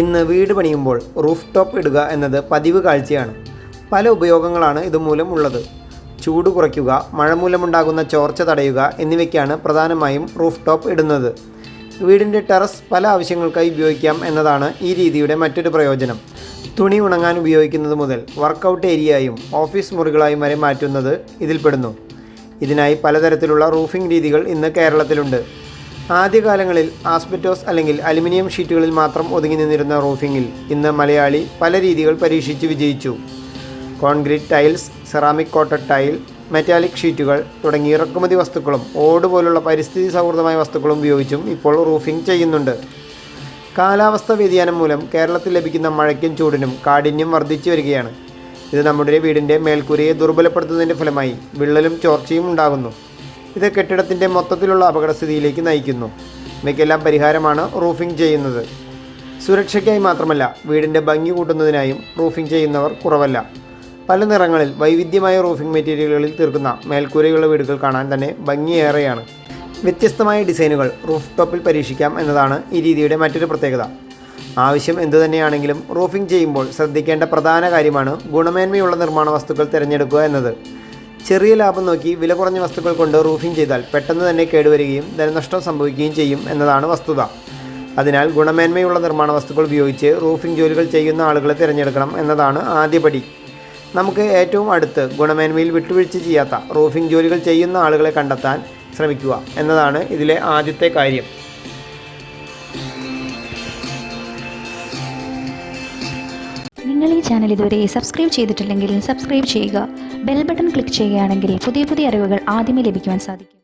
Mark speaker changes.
Speaker 1: ഇന്ന് വീട് പണിയുമ്പോൾ roof top ഇടുക എന്നത് പതിവ് കാഴ്ചയാണ്. പല ഉപയോഗങ്ങളാണ് ഇതുമൂലം ഉള്ളത്. ചൂട് കുറയ്ക്കുക മഴ മൂലമുണ്ടാകുന്ന ചോർച്ച തടയുക എന്നിവയ്ക്കാണ് പ്രധാനമായും റൂഫ് ടോപ്പ് ഇടുന്നത്. വീടിന്റെ ടെറസ് പല ആവശ്യങ്ങൾക്കായി ഉപയോഗിക്കാം എന്നതാണ് ഈ രീതിയുടെ മറ്റൊരു പ്രയോജനം. തുണി ഉണങ്ങാൻ ഉപയോഗിക്കുന്നത് മുതൽ വർക്കൗട്ട് ഏരിയയും ഓഫീസ് മുറികളായും വരെ മാറ്റുന്നത് ഇതിൽപ്പെടുന്നു. ഇതിനായി പലതരത്തിലുള്ള റൂഫിംഗ് രീതികൾ ഇന്ന് കേരളത്തിലുണ്ട്. ആദ്യകാലങ്ങളിൽ ആസ്ബറ്റോസ് അല്ലെങ്കിൽ അലുമിനിയം ഷീറ്റുകളിൽ മാത്രം ഒതുങ്ങി നിന്നിരുന്ന റൂഫിങ്ങിൽ ഇന്ന് മലയാളി പല രീതികൾ പരീക്ഷിച്ച് വിജയിച്ചു. Concrete tiles ceramic coated tile metallic ഷീറ്റുകൾ തുടങ്ങി ഇറക്കുമതി വസ്തുക്കളും ഓട് പോലുള്ള പരിസ്ഥിതി സൗഹൃദമായ വസ്തുക്കളും ഉപയോഗിച്ചും ഇപ്പോൾ റൂഫിംഗ് ചെയ്യുന്നുണ്ട്. കാലാവസ്ഥ വ്യതിയാനം മൂലം കേരളത്തിൽ ലഭിക്കുന്ന മഴയ്ക്കും ചൂടിനും കാഠിന്യം വർദ്ധിച്ചു വരികയാണ്. ഇത് നമ്മുടെ വീടിന്റെ മേൽക്കൂരയെ ദുർബലപ്പെടുത്തുന്നതിന്റെ ഫലമായി വിള്ളലും ചോർച്ചയും ഉണ്ടാകുന്നു. ഇത് കെട്ടിടത്തിന്റെ മൊത്തത്തിലുള്ള അപകടസ്ഥിതിയിലേക്ക് നയിക്കുന്നു. ഇവയ്ക്കെല്ലാം പരിഹാരമാണ് റൂഫിംഗ് ചെയ്യുന്നത്. സുരക്ഷയ്ക്കായി മാത്രമല്ല വീടിന്റെ ഭംഗി കൂട്ടുന്നതിനായും റൂഫിംഗ് ചെയ്യുന്നവർ കുറവല്ല. പല നിറങ്ങളിൽ വൈവിധ്യമായ റൂഫിംഗ് മെറ്റീരിയലുകളിൽ തീർക്കുന്ന മേൽക്കൂരയുള്ള വീടുകൾ കാണാൻ തന്നെ ഭംഗിയേറെയാണ്. വ്യത്യസ്തമായ ഡിസൈനുകൾ റൂഫ് ടോപ്പിൽ പരീക്ഷിക്കാം എന്നതാണ് ഈ രീതിയുടെ മറ്റൊരു പ്രത്യേകത. ആവശ്യം എന്തു തന്നെയാണെങ്കിലും റൂഫിംഗ് ചെയ്യുമ്പോൾ ശ്രദ്ധിക്കേണ്ട പ്രധാന കാര്യമാണ് ഗുണമേന്മയുള്ള നിർമ്മാണ വസ്തുക്കൾ തിരഞ്ഞെടുക്കുക എന്നത്. ചെറിയ ലാഭം നോക്കി വില കുറഞ്ഞ വസ്തുക്കൾ കൊണ്ട് റൂഫിംഗ് ചെയ്താൽ പെട്ടെന്ന് തന്നെ കേടുവരികയും ധനനഷ്ടം സംഭവിക്കുകയും ചെയ്യും എന്നതാണ് വസ്തുത. അതിനാൽ ഗുണമേന്മയുള്ള നിർമ്മാണ വസ്തുക്കൾ ഉപയോഗിച്ച് റൂഫിംഗ് ജോലികൾ ചെയ്യുന്ന ആളുകളെ തിരഞ്ഞെടുക്കണം എന്നതാണ് ആദ്യപടി നമുക്ക് ഏറ്റവും അടുത്ത് ഗുണമേന്മയിൽ വിട്ടുവീഴ്ച ചെയ്യാത്ത റൂഫിംഗ് ജോലികൾ ചെയ്യുന്ന ആളുകളെ കണ്ടെത്താൻ ശ്രമിക്കുക എന്നതാണ് ഇതിലെ ആദ്യത്തെ കാര്യം.
Speaker 2: നിങ്ങൾ ഈ ചാനൽ ഇതുവരെ സബ്സ്ക്രൈബ് ചെയ്തിട്ടില്ലെങ്കിൽ സബ്സ്ക്രൈബ് ചെയ്യുക. ബെൽ ബട്ടൺ ക്ലിക്ക് ചെയ്യുകയാണെങ്കിൽ പുതിയ പുതിയ അറിവുകൾ ആദ്യമേ ലഭിക്കുവാൻ സാധിക്കും.